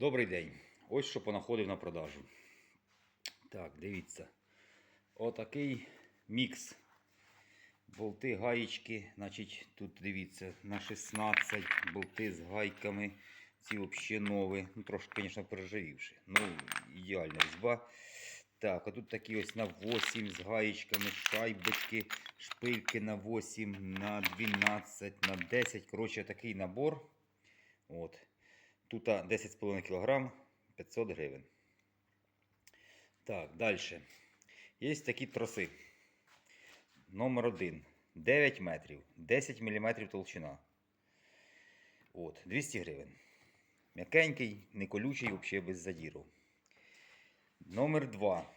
Добрий день. Ось що понаходив на продажу. Так, дивіться. Отакий мікс. Болти, гаєчки. Значить, тут дивіться, на 16 болти з гайками. Ці взагалі нові. Ну, трошки, звісно, переживівши. Ну, ідеальна різьба. Так, а тут такі ось на 8 з гаєчками, шайбочки, шпильки на 8, на 12, на 10. Коротше, такий набор. От. Тут 10,5 кг 500 гривень. Так, далі. Є такі троси. Номер 1. 9 метрів, 10 мм толщина. От, 200 гривень. М'якенький, не колючий, взагалі без задіру. Номер 2.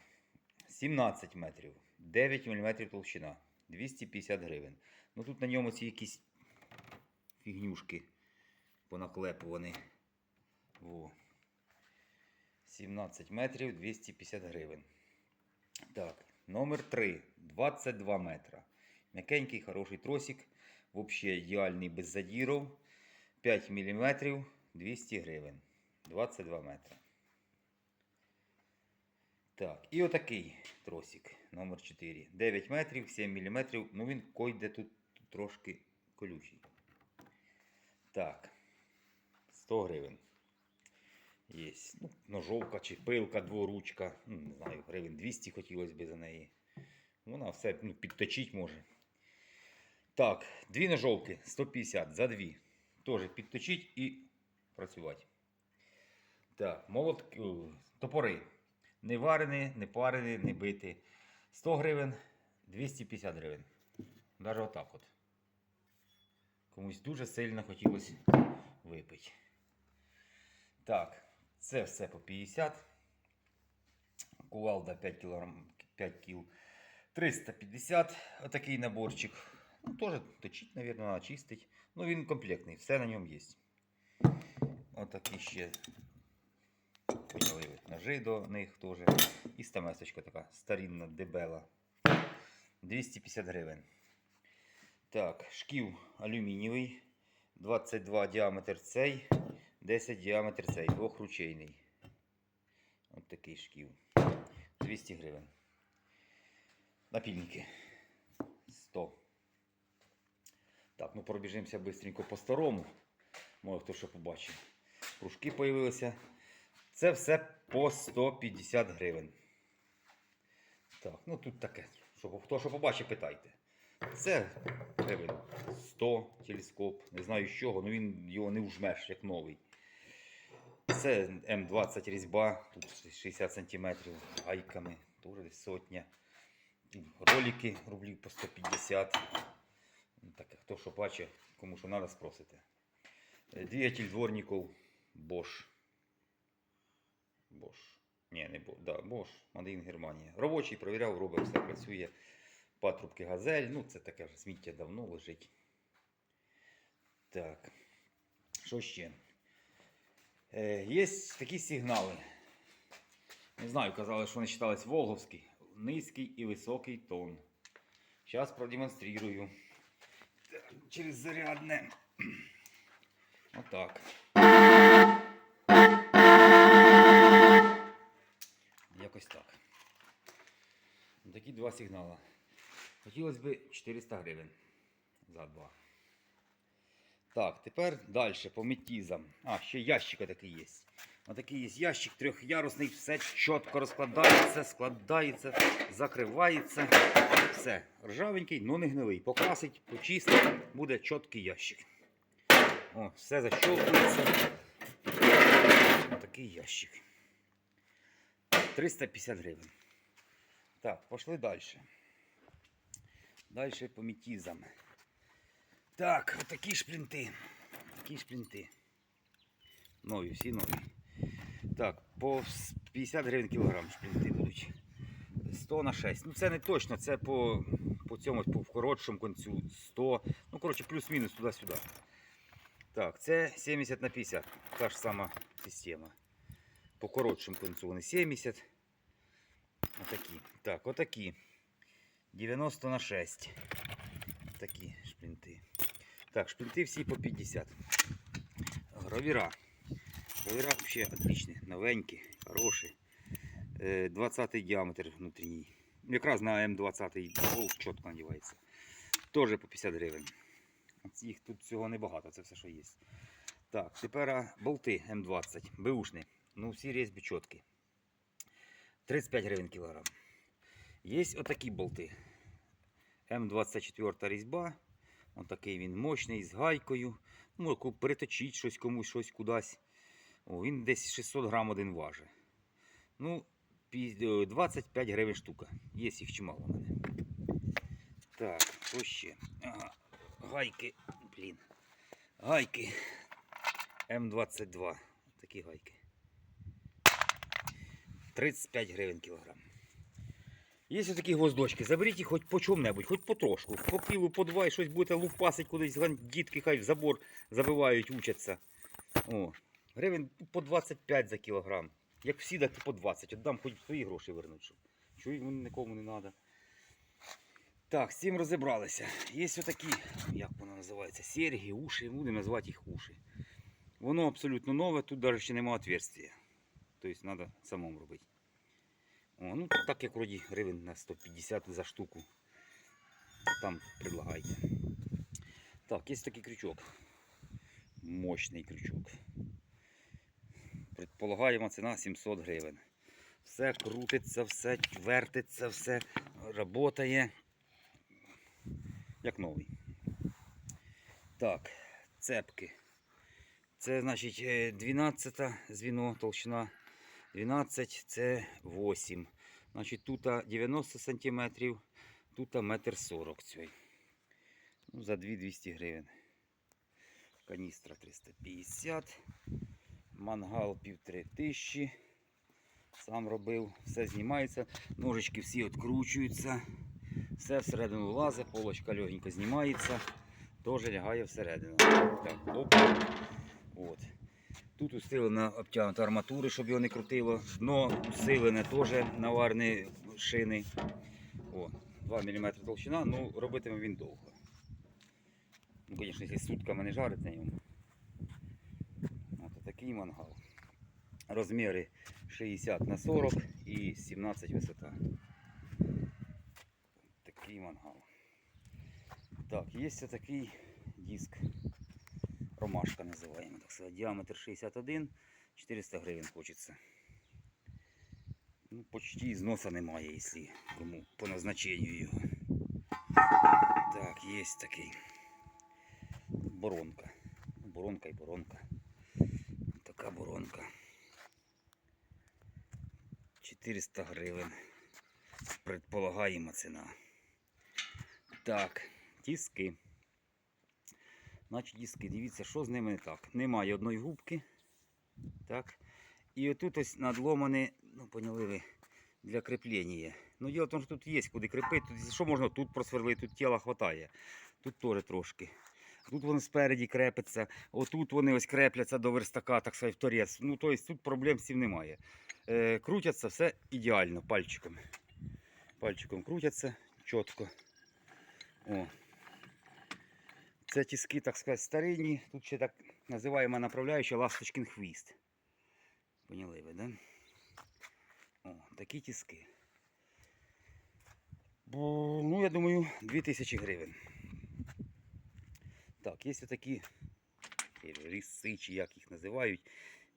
17 метрів, 9 мм толщина. 250 гривень. Ну тут на ньому ці якісь фігнюшки понаклепувані. Во. 17 метрів 250 гривень. Так, номер 3. 22 метра. М'якенький, хороший тросик. Взагалі ідеальний без задірів. 5 мм 200 гривень. 22 метра. Так, і отакий тросик. Номер 4. 9 метрів, 7 мм. Ну він койде тут трошки колючий. Так. 100 гривень. Є. Ну, ножовка чи пилка, дворучка. Ну, не знаю, гривень 200 хотілося б за неї. Вона все ну, підточить може. Так, дві ножовки 150 за дві. Теж підточить і працювати. Так, молот, топори. Не варені, не парені, не биті. 100 гривень, 250 гривень. Навіть отак от. Комусь дуже сильно хотілося випити. Так, це все по 50. Кувалда 5 кг, 5 кг. 350. Отакий наборчик. Ну, теж точить, мабуть, треба чистить. Ну, він комплектний, все на ньому є. Отакі ще поняли, ножи до них теж. І стамесочка така старинна, дебела. 250 гривень. Так, шків алюмінієвий. 22 діаметр цей. 10 діаметр цей, двохручейний. Ось такий шків. 200 гривень. Напільники. 100. Так, ну пробіжимося швидко по старому. Може хто що побачив. Кружки появилися. Це все по 150 гривень. Так, ну тут таке. Що, хто що побачить, питайте. Це гривень 100 телескоп. Не знаю з чого, але він його не вжмеш, як новий. Це М20 різьба, тут 60 см гайками, теж сотня. Ролики рублів по 150. Ну, Таке, хто що бачить, кому що треба, спросите. Е, Двигатель дворників Bosch. Bosch. Ні, не Bosch. Да, Bosch, Мадин Германія. Робочий провіряв, робить, все працює. Патрубки газель. Ну, це таке ж сміття давно лежить. Так. Що ще? Е, є такі сигнали. Не знаю, казали, що вони читались Волговський. Низький і високий тон. Зараз продемонструю. Через зарядне. Отак. Якось так. Такі два сигнали. Хотілося б 400 гривень за два. Так, тепер далі по метізам. А, ще ящик такий є. Отакий є ящик трьохярусний, все чітко розкладається, складається, закривається. Все, ржавенький, але не гнилий. Покрасить, почистить, буде чіткий ящик. О, все защолкується. Отакий ящик. 350 гривень. Так, пішли далі. Далі по метізам. Так, отакі шплінти. Такі шплінти. Нові, всі нові. Так, по 50 гривень кілограм шплінти будуть. 100 на 6. Ну це не точно, це по, по цьому по коротшому концю 100. Ну, коротше, плюс-мінус туди-сюди. Так, це 70 на 50. Та ж сама система. По коротшому концу вони 70. Отакі. Так, отакі. 90 на 6. Такі шплінти. Так, шпинти всі по 50. Гравіра. Колера взагалі отличні, новенькі, хороші. Е, 20 діаметр внутрішній. Якраз на М20 болт чітко надівається. Теж по 50 гривень. Їх тут всього небагато, це все, що є. Так, тепер болти М20, беушні. Ну, всі різьбі чіткі. 35 гривень кілограм. Є отакі болти. М24 різьба. Отакий він мощний, з гайкою. Ну, яку переточить щось комусь, щось кудись. О, він десь 600 грам один важить. Ну, е, 25 гривень штука. Є їх чимало в мене. Так, що ще? Ага. Гайки. Блін. Гайки. М22. Такі гайки. 35 гривень кілограм. Є такі гвоздочки, заберіть їх хоч по чому-небудь, хоч потрошку. По кілу, по два і щось будете лупасить кудись, дітки хай в забор забивають, учаться. О, гривень по 25 за кілограм. Як всі, так по 20. Отдам хоч свої гроші вернуть. Що, що нікому не треба. Так, з цим розібралися. Є отакі, як воно називається, серги, уші, будемо називати їх уші. Воно абсолютно нове, тут навіть ще немає отверстия. Тобто треба самому робити. О, ну так як вроді гривень на 150 за штуку. Там предлагайте. Так, є такий крючок. Мощний крючок. Предполагаємо ціна 700 гривень. Все крутиться, все вертиться, все працює. Як новий. Так, цепки. Це значить е, 12 звіно, толщина 12, це 8. Значить, тут 90 см, тут 1,40 м цей. Ну, за 200 гривень. Каністра 350. Мангал 1500. Сам робив, все знімається, ножички всі відкручуються, все всередину лазить, полочка легенько знімається, теж лягає всередину. Так, оп. От. Тут усилена обтягнута арматури, щоб його не крутило. Дно усилене теж наварні шини. О, 2 мм толщина, ну робитиме він довго. Ну, звісно, якщо сутками не жарить на ньому. От такий мангал. Розміри 60 на 40 і 17 висота. Такий мангал. Так, є такий диск. Ромашка називаємо, так сказати. Діаметр 61, 400 гривень хочеться. Ну, почти зноса немає, якщо кому по назначенню його. Так, є такий. Боронка. Боронка і боронка. Така боронка. 400 гривень. Предполагаємо ціна. Так, тіски. Значить, диски, дивіться, що з ними не так. Немає одної губки. Так. І отут ось надломане, ну, поняли ви, для кріплення. Ну, діло в тому, що тут є куди кріпити. Тут, що можна тут просверлити, тут тіла хватає. Тут теж трошки. Тут вони спереді крепиться, отут вони ось крепляться до верстака, так сказати, в торець. Ну, тобто тут проблем з цим немає. Е, крутяться все ідеально пальчиком. Пальчиком крутяться чітко. О. Це тиски, так сказати, старинні. Тут ще так називаємо направляюча ласточкин хвіст. Поняли ви, да? О, такі тиски. Бо, ну, я думаю, 2000 гривень. Так, є такі ріси, чи як їх називають,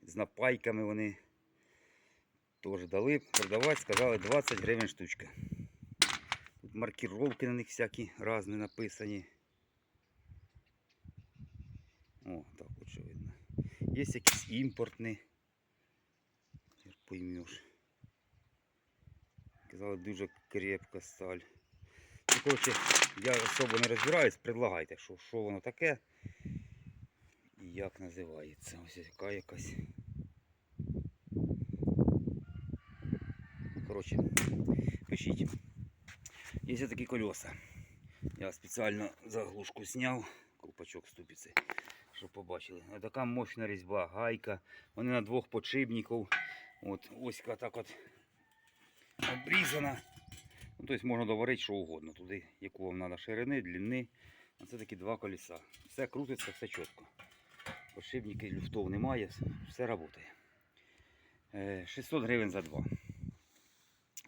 з напайками вони теж дали продавати, сказали 20 гривень штучка. Тут маркіровки на них всякі різні написані. О, так от що видно. Є якісь імпортні. Поймеш. Казали, дуже крепка сталь. Ну, коротше, я особо не розбираюсь, предлагайте, що, що воно таке і як називається. Ось яка якась. Коротше, пишіть. Є такі колеса. Я спеціально заглушку зняв, колпачок ступиці, щоб побачили. Така мощна різьба, гайка. Вони на двох подшипників. От, оська так от обрізана. Ну, тобто можна доварити що угодно. Туди, яку вам треба ширини, длини. А це такі два колеса. Все крутиться, все чітко. Подшипники люфтов немає, все працює. Е, 600 гривень за два.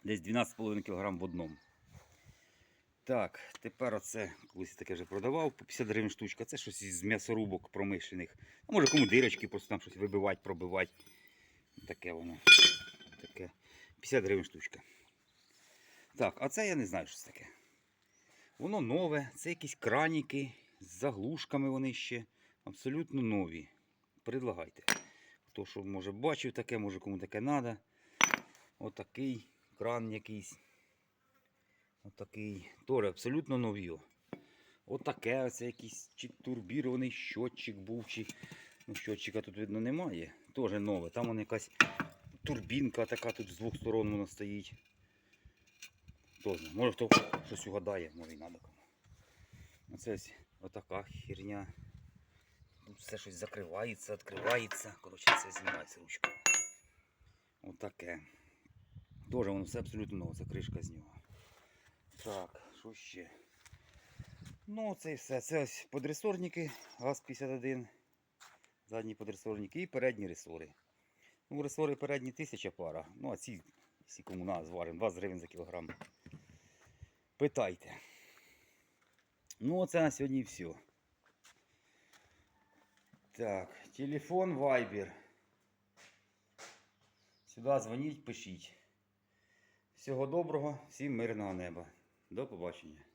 Десь 12,5 кг в одному. Так, тепер оце, колись таке вже продавав, по 50 гривень штучка. Це щось із м'ясорубок промишлених. А може кому дирочки, просто там щось вибивати, пробивати. Таке воно. Таке. 50 гривень штучка. Так, а це я не знаю, що це таке. Воно нове, це якісь краніки з заглушками вони ще. Абсолютно нові. Предлагайте. Хто що може бачив таке, може кому таке треба. Отакий кран якийсь. Отакий. Теж абсолютно нові. Отаке оце якийсь чи турбірований щотчик був, чи ну, щотчика тут видно немає. Теж нове. Там вон якась турбінка така тут з двох сторон вона стоїть. Хто може хто щось угадає, може і надо кому. Оце ось отака херня. Тут все щось закривається, відкривається. Коротше, це знімається ручка. Отаке. Тоже воно все абсолютно нове, це кришка з нього. Так, що ще? Ну, це і все. Це ось подресорники ГАЗ-51. Задні подресорники і передні ресори. Ну, ресори передні 1000 пара. Ну, а ці, всі кому на зваримо, 20 гривень за кілограм. Питайте. Ну, оце на сьогодні все. Так, телефон Viber. Сюди дзвоніть, пишіть. Всього доброго, всім мирного неба. До побачення.